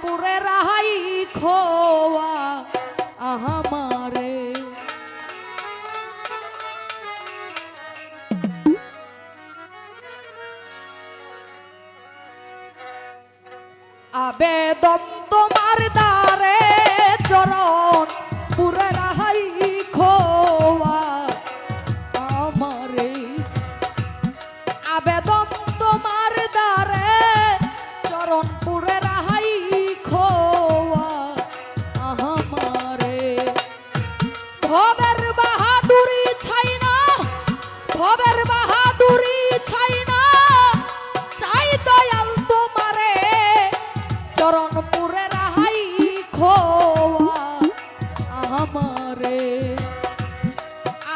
পুরে রাহাই খোয়া আহামারে আবেদন তোমার দ্বারে ভবের বাহাদুরি ছাই না চাই দয়াল তোমারে। চরণপুরে রাহাই খোয়া আমারে।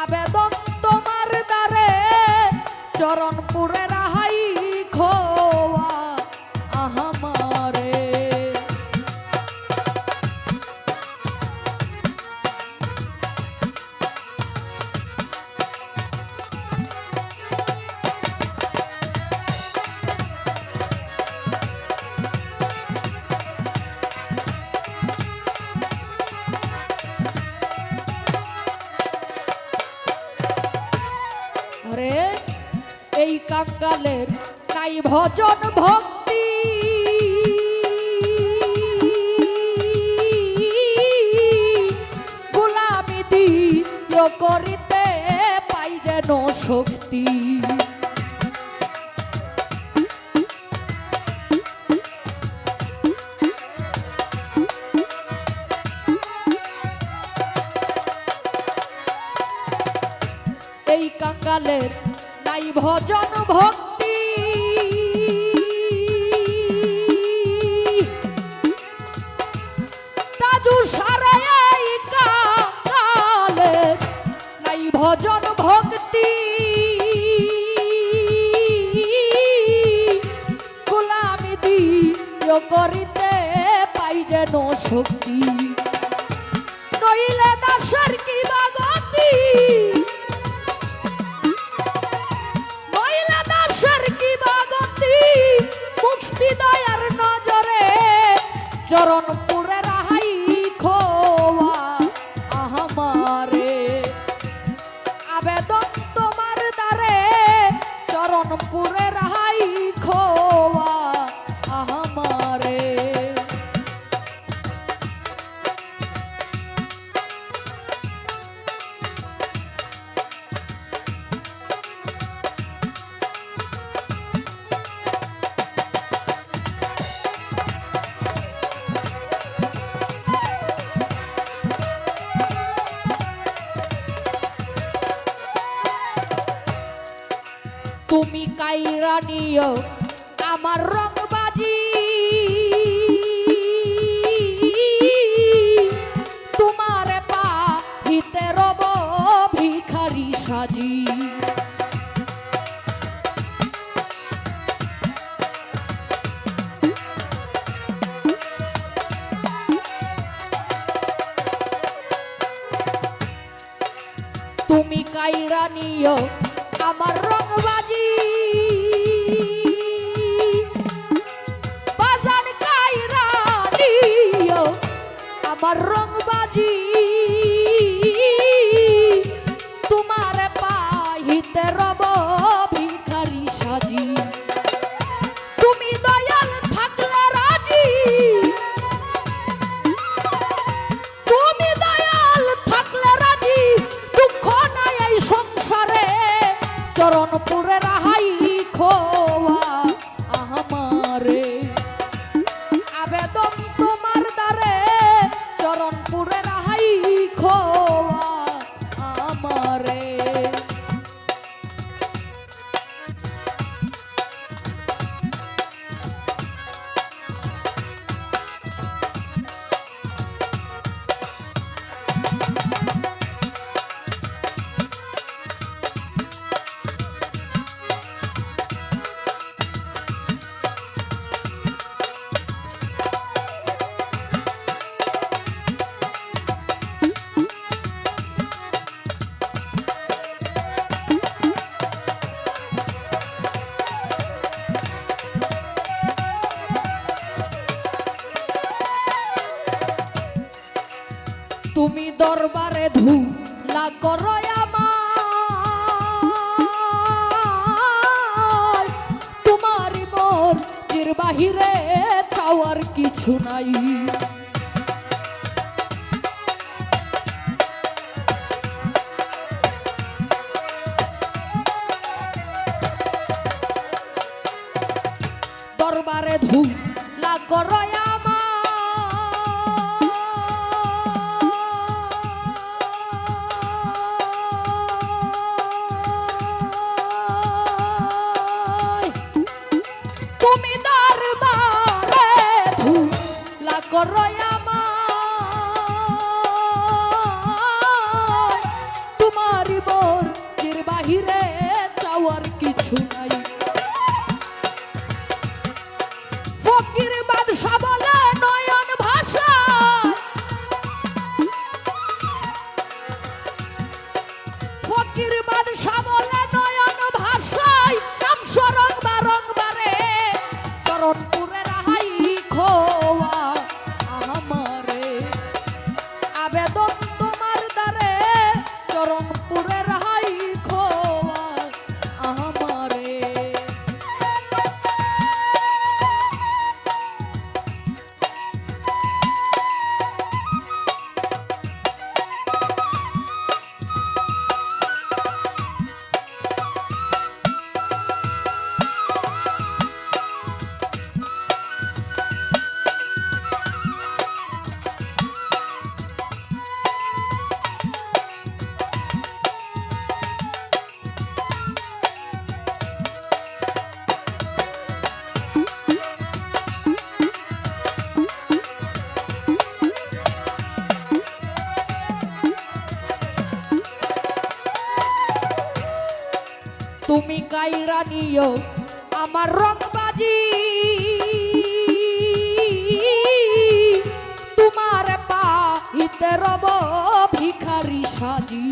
আবেদন তোমার দ্বারে, চরণ কাঙ্গালের নাই ভজন ভক্তি। গোলামি দিয় করিতে পাই যেন শক্তি। এই নাই ভজন ভক্তি। ভজন ভক্তি। গোলামি দিয় করিতে পাই যেন শক্তি। চরণ পুরে কাইরা নিও আমার রংবাজি তোমার পা হিতে রব, ভিখারি সাজি। তুমি কাইরা নিও, আমার রংবাজি রংবাজি। দরবারে ধু করয় আমার তোমারই মর্জির বাহিরে চাওয়ার কিছু নাই। দরবারে ধুলা কাইরা নিও আমার রংবাজি তোমার পা হিতে রব ভিখারি সাজি।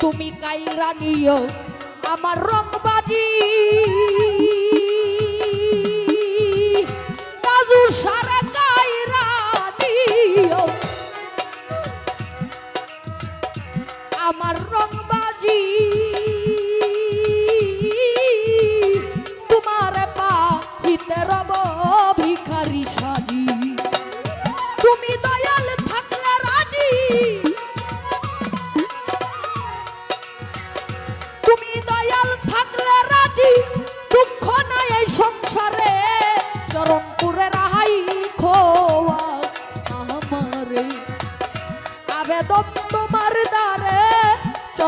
তুমি কাইরা নিও আমার রংবাজি shot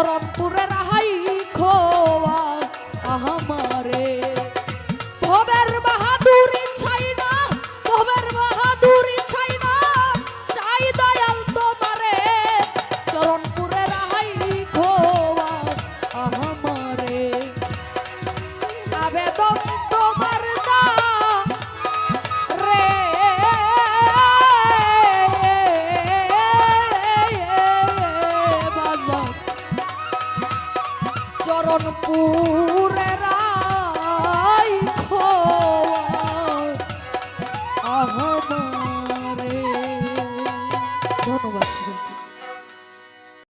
রংপুরের Oh.